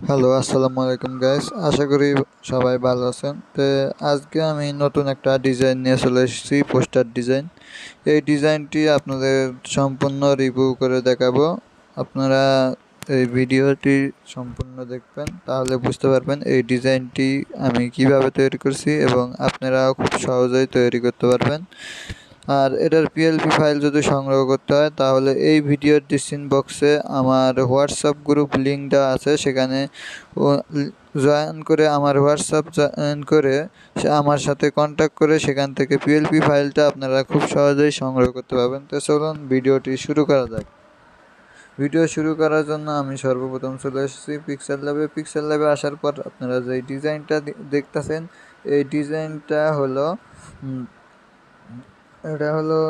Hello আসসালামু আলাইকুম guys আশা করি সবাই ভালো আছেন তো আজকে আমি নতুন একটা ডিজাইন নিয়ে চলে এসেছি পোস্টার ডিজাইন এই ডিজাইনটি আপনাদের সম্পূর্ণ রিভিউ করে দেখাবো আপনারা এই ভিডিওটি সম্পূর্ণ দেখবেন তাহলে বুঝতে পারবেন এই ডিজাইনটি আমি কীভাবে তৈরি করছি এবং আপনারা খুব সহজেই তৈরি করতে পারবেন আর এটার পিএলপি ফাইল যদি সংগ্রহ করতে হয়, তাহলে এই ভিডিওর ডিসক্রিপশন বক্সে আমার হোয়াটসঅ্যাপ গ্রুপ লিঙ্কটা আছে। সেখানে জয়েন করে আমার হোয়াটসঅ্যাপ জয়েন করে আমার সাথে কন্ট্যাক্ট করে সেখান থেকে পিএলপি ফাইলটা আপনারা খুব সহজেই সংগ্রহ করতে পারবেন। তো চলুন ভিডিওটি শুরু করা যাক। ভিডিও শুরু করার জন্য আমি সর্বপ্রথম চলে এসেছি পিক্সেল ল্যাবে পিক্সেল ল্যাবে আসার পর আপনারা যে ডিজাইনটা দেখতেছেন, এই ডিজাইনটা হলো এটা হলো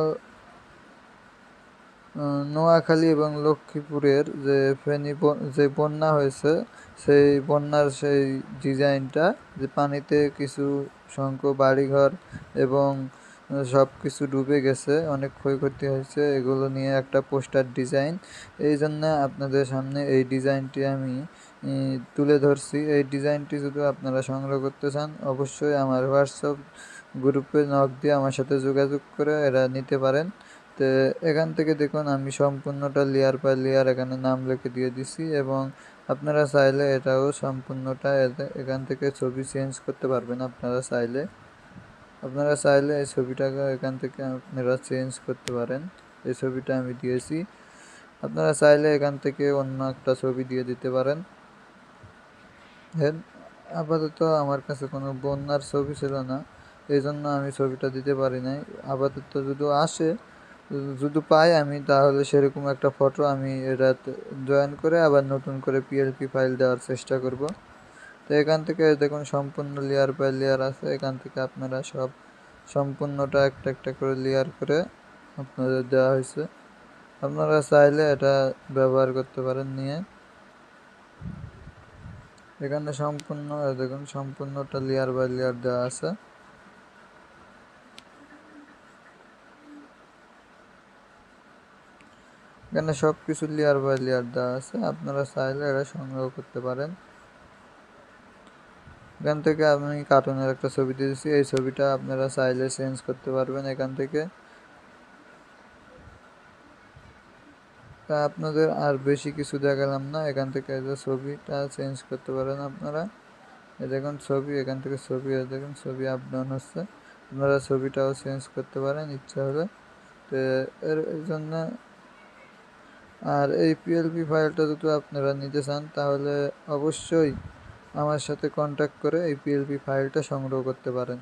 নোয়াখালী এবং লক্ষ্মীপুরের যে ফেনী যে বন্যা হয়েছে, সেই বন্যার সেই ডিজাইনটা, যে পানিতে কিছু সংখ্য বাড়িঘর এবং সব কিছু ডুবে গেছে, অনেক ক্ষয়ক্ষতি হয়েছে, এগুলো নিয়ে একটা পোস্টার ডিজাইন। এই জন্য আপনাদের সামনে এই ডিজাইনটি আমি তুলে ধরছি। এই ডিজাইনটি যদি আপনারা সংগ্রহ করতে চান, অবশ্যই আমার হোয়াটসঅ্যাপ গ্রুপে নক দিয়ে আমার সাথে যোগাযোগ করে এরা নিতে পারেন। তো এখান থেকে দেখুন, আমি সম্পূর্ণটা লেয়ার বাই লেয়ার এখানে নাম লিখে দিয়ে দিছি এবং আপনারা চাইলে এটাও সম্পূর্ণটা এখান থেকে ছবি চেঞ্জ করতে পারবেন আপনারা চাইলে। আপনারা চাইলে এই ছবিটাকে এখান থেকে আপনারা চেঞ্জ করতে পারেন। এই ছবিটা আমি দিয়েছি। আপনারা চাইলে এখান থেকে অন্য একটা ছবি দিয়ে দিতে পারেন। আপাতত আমার কাছে কোনো বন্যার ছবি ছিল না। এই জন্য আমি ছবিটা দিতে পারি নাই। আপাতত যদি আসে, যদি পাই আমি, তাহলে সেরকম একটা ফটো আমি এটা জয়েন করে আবার নতুন করে পিএলপি ফাইল দেওয়ার চেষ্টা করব। তো এখান থেকে দেখুন, সম্পূর্ণ লেয়ার বাই লেয়ার আছে। এখান থেকে আপনারা সব সম্পূর্ণটা একটা একটা করে লেয়ার করে আপনাদের দেওয়া হয়েছে। আপনারা চাইলে এটা ব্যবহার করতে পারেন নিয়ে। এখানে সম্পূর্ণ, দেখুন, সম্পূর্ণটা লেয়ার বাই লেয়ার দেওয়া আছে। এখানে সব কিছু লেয়ার বাই লেয়ার দেওয়া আছে। আপনারা চাইলে এটা সংগ্রহ করতে পারেন। এখান থেকে আমি কার্টুনের একটা ছবি দিয়েছি এই ছবিটা আপনারা চাইলে চেঞ্জ করতে পারবেন এখান থেকে। তা আপনাদের আর বেশি কিছু দেখালাম না। এখান থেকে যে ছবিটা চেঞ্জ করতে পারেন আপনারা। এই দেখুন ছবি, এখান থেকে ছবি এ দেখুন ছবি আপ ডাউন হচ্ছে। আপনারা ছবিটাও চেঞ্জ করতে পারেন, ইচ্ছা হলে। তো এর জন্য আর এই পিএলপি ফাইলটা যদি আপনারা নিতে চান, তাহলে অবশ্যই আমার সাথে কন্ট্যাক্ট করে এই পিএলপি ফাইলটা সংগ্রহ করতে পারেন।